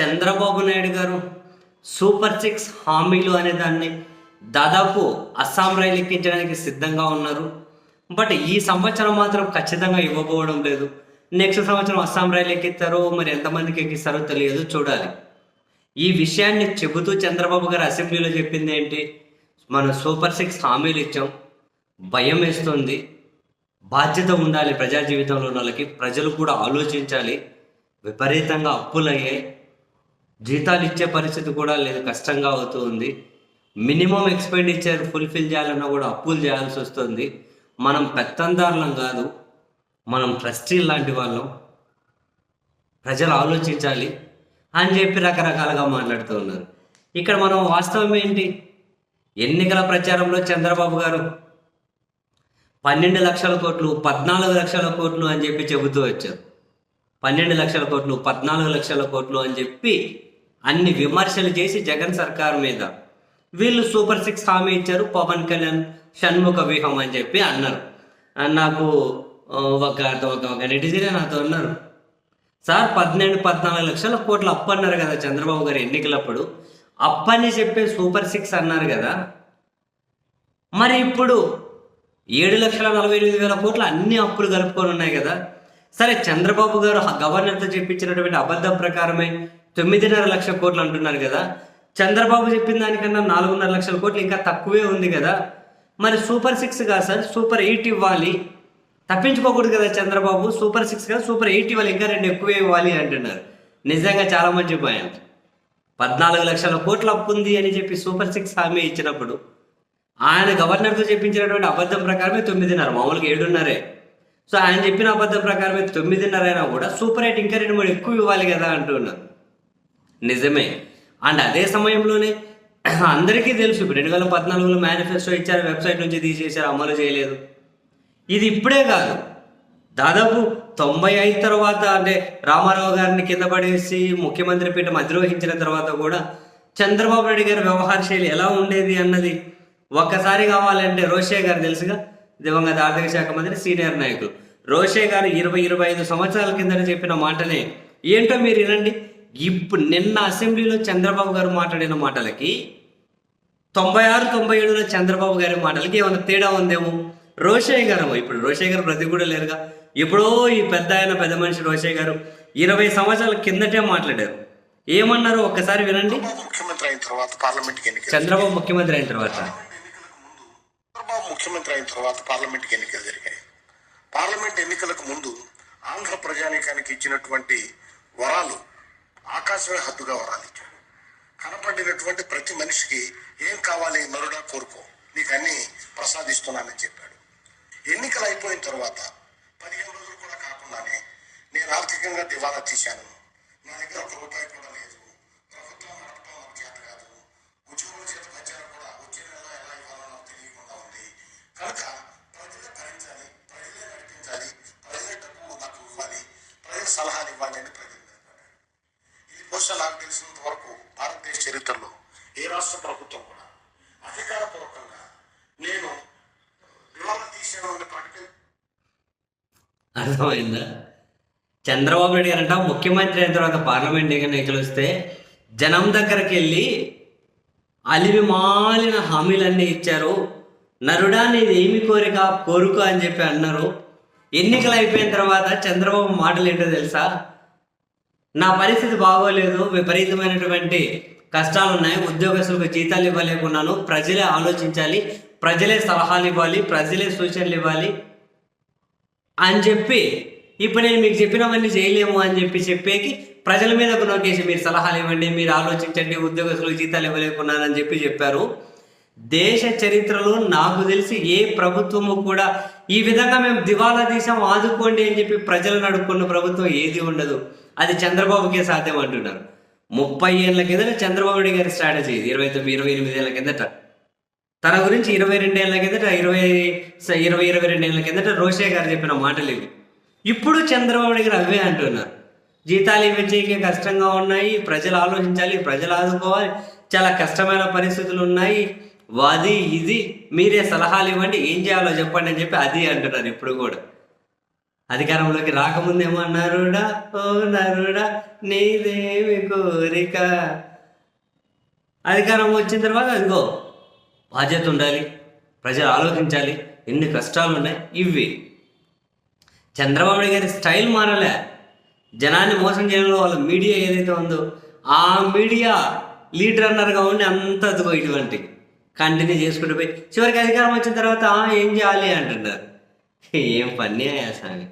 చంద్రబాబు నాయుడు గారు super six హామీలు అనే దాన్ని దాదాపు అస్సాం రైలు ఎక్కించడానికి సిద్ధంగా ఉన్నారు. బట్ ఈ సంవత్సరం మాత్రం ఖచ్చితంగా ఇవ్వబోవడం లేదు. నెక్స్ట్ సంవత్సరం అస్సాం రైలు ఎక్కిస్తారో మరి ఎంతమందికి ఎక్కిస్తారో తెలియదు చూడాలి. ఈ విషయాన్ని చెబుతూ చంద్రబాబు గారు అసెంబ్లీలో చెప్పింది ఏంటి? మనం సూపర్ సిక్స్ హామీలు ఇచ్చాం. భయం వేస్తుంది. బాధ్యత ఉండాలి ప్రజా జీవితంలో ఉన్న వాళ్ళకి. ప్రజలు కూడా ఆలోచించాలి. విపరీతంగా అప్పులయ్యాయి. జీతాలు ఇచ్చే పరిస్థితి కూడా లేదు కష్టంగా అవుతూ ఉంది. మినిమం ఎక్స్పెండిచర్ ఫుల్ఫిల్ చేయాలన్నా కూడా అప్పులు చేయాల్సి వస్తుంది. మనం పెత్తందారులం కాదు మనం ట్రస్టీ లాంటి వాళ్ళం. ప్రజలు ఆలోచించాలి అని చెప్పి రకరకాలుగా మాట్లాడుతూ ఉన్నారు. ఇక్కడ మనం వాస్తవం ఏంటి? ఎన్నికల ప్రచారంలో చంద్రబాబు గారు పన్నెండు లక్షల కోట్లు పద్నాలుగు లక్షల కోట్లు అని చెప్పి చెబుతూ వచ్చారు. పన్నెండు లక్షల కోట్లు పద్నాలుగు లక్షల కోట్లు అని చెప్పి అన్ని విమర్శలు చేసి జగన్ సర్కార్ మీద. వీళ్ళు సూపర్ సిక్స్ హామీ ఇచ్చారు పవన్ కళ్యాణ్ షణ్ముఖ వ్యూహం అని చెప్పి అన్నారు. నాకు ఒక ఒక ఒక నెటిజనే నాతో అన్నారు సార్ పద్నెండు పద్నాలుగు లక్షల కోట్లు అప్పు అన్నారు కదా చంద్రబాబు గారు ఎన్నికలప్పుడు. అప్పని చెప్పే సూపర్ సిక్స్ అన్నారు కదా. మరి ఇప్పుడు ఏడు లక్షల నలభై ఎనిమిది వేల కోట్లు అన్ని అప్పులు కలుపుకొని ఉన్నాయి కదా. సరే చంద్రబాబు గారు గవర్నర్తో చెప్పించినటువంటి అబద్ధం ప్రకారమే తొమ్మిదిన్నర లక్షల కోట్లు అంటున్నారు కదా. చంద్రబాబు చెప్పిన దానికన్నా నాలుగున్నర లక్షల కోట్లు ఇంకా తక్కువే ఉంది కదా. మరి సూపర్ సిక్స్ కాదు సార్ సూపర్ ఎయిట్ ఇవ్వాలి. తప్పించుకోకూడదు కదా చంద్రబాబు. సూపర్ సిక్స్ కాదు సూపర్ ఎయిట్ ఇవ్వాలి ఇంకా రెండు ఎక్కువే ఇవ్వాలి అంటున్నారు. నిజంగా చాలా మంచి పాయింట్ పద్నాలుగు లక్షల కోట్లు అప్పు ఉంది అని చెప్పి సూపర్ సిక్స్ హామీ ఇచ్చినప్పుడు ఆయన గవర్నర్తో చెప్పించినటువంటి అబద్ధం ప్రకారమే తొమ్మిదిన్నర మామూలుగా ఏడున్నరే. సో ఆయన చెప్పిన అబద్ధం ప్రకారమే తొమ్మిదిన్నర అయినా కూడా సూపర్ ఎయిట్ ఇంకా రెండు మూడు ఎక్కువ ఇవ్వాలి కదా అంటున్నారు. నిజమే. అండ్ అదే సమయంలోనే అందరికీ తెలుసు ఇప్పుడు రెండు వేల పద్నాలుగులో మేనిఫెస్టో ఇచ్చారు వెబ్సైట్ నుంచి తీసేశారు అమలు చేయలేదు. ఇది ఇప్పుడే కాదు. దాదాపు తొంభై ఐదు తర్వాత అంటే రామారావు గారిని కింద పడేసి ముఖ్యమంత్రి పీఠం అధిరోహించిన తర్వాత కూడా చంద్రబాబు నాయుడు గారి వ్యవహార శైలి ఎలా ఉండేది అన్నది ఒక్కసారి కావాలంటే రోషే గారు తెలుసుగా. దివంగత ఆర్థిక శాఖ మంత్రి సీనియర్ నాయకులు. రోషే గారు ఇరవై ఇరవై ఐదు సంవత్సరాల కిందట చెప్పిన మాటనే. ఏంటో మీరు వినండి. ఇప్పుడు నిన్న అసెంబ్లీలో చంద్రబాబు గారు మాట్లాడిన మాటలకి తొంభై ఆరు తొంభై ఏడులో చంద్రబాబు గారి మాటలకి ఏమైనా తేడా ఉందేమో? రోషయ్య గారు ఇప్పుడు రోషయ్య గారు ప్రతి కూడా లేరుగా. ఎప్పుడో ఈ పెద్ద ఆయన పెద్ద మనిషి రోషయ్య గారు ఇరవై సంవత్సరాల కిందటే మాట్లాడారు. ఏమన్నారు ఒక్కసారి వినండి. చంద్రబాబు ముఖ్యమంత్రి అయిన తర్వాత ఎన్నికలు చంద్రబాబు ముఖ్యమంత్రి అయిన తర్వాత. చంద్రబాబు ముఖ్యమంత్రి అయిన తర్వాత పార్లమెంట్కి ఎన్నికలు జరిగాయి. పార్లమెంట్ ఎన్నికలకు ముందు ఆంధ్ర ప్రజానీకానికి ఇచ్చినటువంటి వరాలు ఆకాశమే హద్దుగా వరాలు కనపడినటువంటి ప్రతి మనిషికి ఏం కావాలి మరుడా కోరుకో. నీకు అన్ని ప్రసాదిస్తున్నానని చెప్పాడు. ఎన్నికలు అయిపోయిన తర్వాత పదిహేను రోజులు కూడా కాకుండానే నేను ఆర్థికంగా దివాలా తీశాను. నా దగ్గర ఒక రూపాయి కూడా ప్రభుత్వం కూడా అధికారపూర్వకంగా నేను దివాలా తీసాను అనే ప్రకటన. అర్థమైందా? చంద్రబాబు నాయుడు గారంట ముఖ్యమంత్రి అయిన తర్వాత పార్లమెంట్ ఎన్నికలు వస్తే జనం దగ్గరికి వెళ్ళి అలివి మాలిన హామీలన్నీ ఇచ్చారు. నరుడా నీది ఏమి కోరిక? కోరుకో అని చెప్పి అన్నారు. ఎన్నికలు అయిపోయిన తర్వాత చంద్రబాబు మాటలు ఏంటో తెలుసా? నా పరిస్థితి బాగోలేదు. విపరీతమైనటువంటి కష్టాలు ఉన్నాయి ఉద్యోగస్తులకు జీతాలు ఇవ్వలేకున్నాను. ప్రజలే ఆలోచించాలి ప్రజలే సలహాలు ఇవ్వాలి ప్రజలే సూచనలు ఇవ్వాలి అని చెప్పి ఇప్పుడు నేను మీకు చెప్పినవన్నీ చేయలేము అని చెప్పి చెప్పేకి ప్రజల మీద నోకేసి మీరు సలహాలు ఇవ్వండి మీరు ఆలోచించండి ఉద్యోగస్తులకు జీతాలు ఇవ్వలేకున్నారని చెప్పి చెప్పారు. దేశ చరిత్రలో నాకు తెలిసి ఏ ప్రభుత్వము కూడా ఈ విధంగా మేము దివాలా తీసాం ఆదుకోండి అని చెప్పి ప్రజలను అడుక్కున్న ప్రభుత్వం ఏది ఉండదు. అది చంద్రబాబుకే సాధ్యం అంటున్నారు. ముప్పై ఏళ్ళ కిందట చంద్రబాబు నాయుడు గారి స్ట్రాటజీ ఇరవై తొమ్మిది ఇరవై ఎనిమిది ఏళ్ళ కిందట. తన గురించి ఇరవై రెండు ఏళ్ళ కిందట ఇరవై ఇరవై ఇరవై రెండు ఏళ్ళ కిందట రోషే గారు చెప్పిన మాటలు ఇవి. ఇప్పుడు చంద్రబాబు నాయుడు గారు అవే అంటున్నారు. జీతాలు ఇవ్వచేయకే కష్టంగా ఉన్నాయి ప్రజలు ఆలోచించాలి ప్రజలు ఆదుకోవాలి చాలా కష్టమైన పరిస్థితులు ఉన్నాయి. అది ఇది మీరే సలహాలు ఇవ్వండి ఏం చేయాలో చెప్పండి అని చెప్పి అది అంటున్నారు ఇప్పుడు కూడా. అధికారంలోకి రాకముందేమో నరుడా ఓ నరుడా నీదేమి కోరిక. అధికారం వచ్చిన తర్వాత అదిగో బాధ్యత ఉండాలి ప్రజలు ఆలోచించాలి ఎన్ని కష్టాలు ఉన్నాయి ఇవి చంద్రబాబు గారి స్టైల్ మారలే. జనాన్ని మోసం చేయడంలో వాళ్ళ మీడియా ఏదైతే ఉందో ఆ మీడియా లీడర్ అన్నారుగా ఉండి అంత అదిగో ఇటువంటి కంటిన్యూ చేసుకుంటూ పోయి చివరికి అధికారం వచ్చిన తర్వాత ఏం చేయాలి అంటున్నారు. ఏం పని అయ్యా స్వామి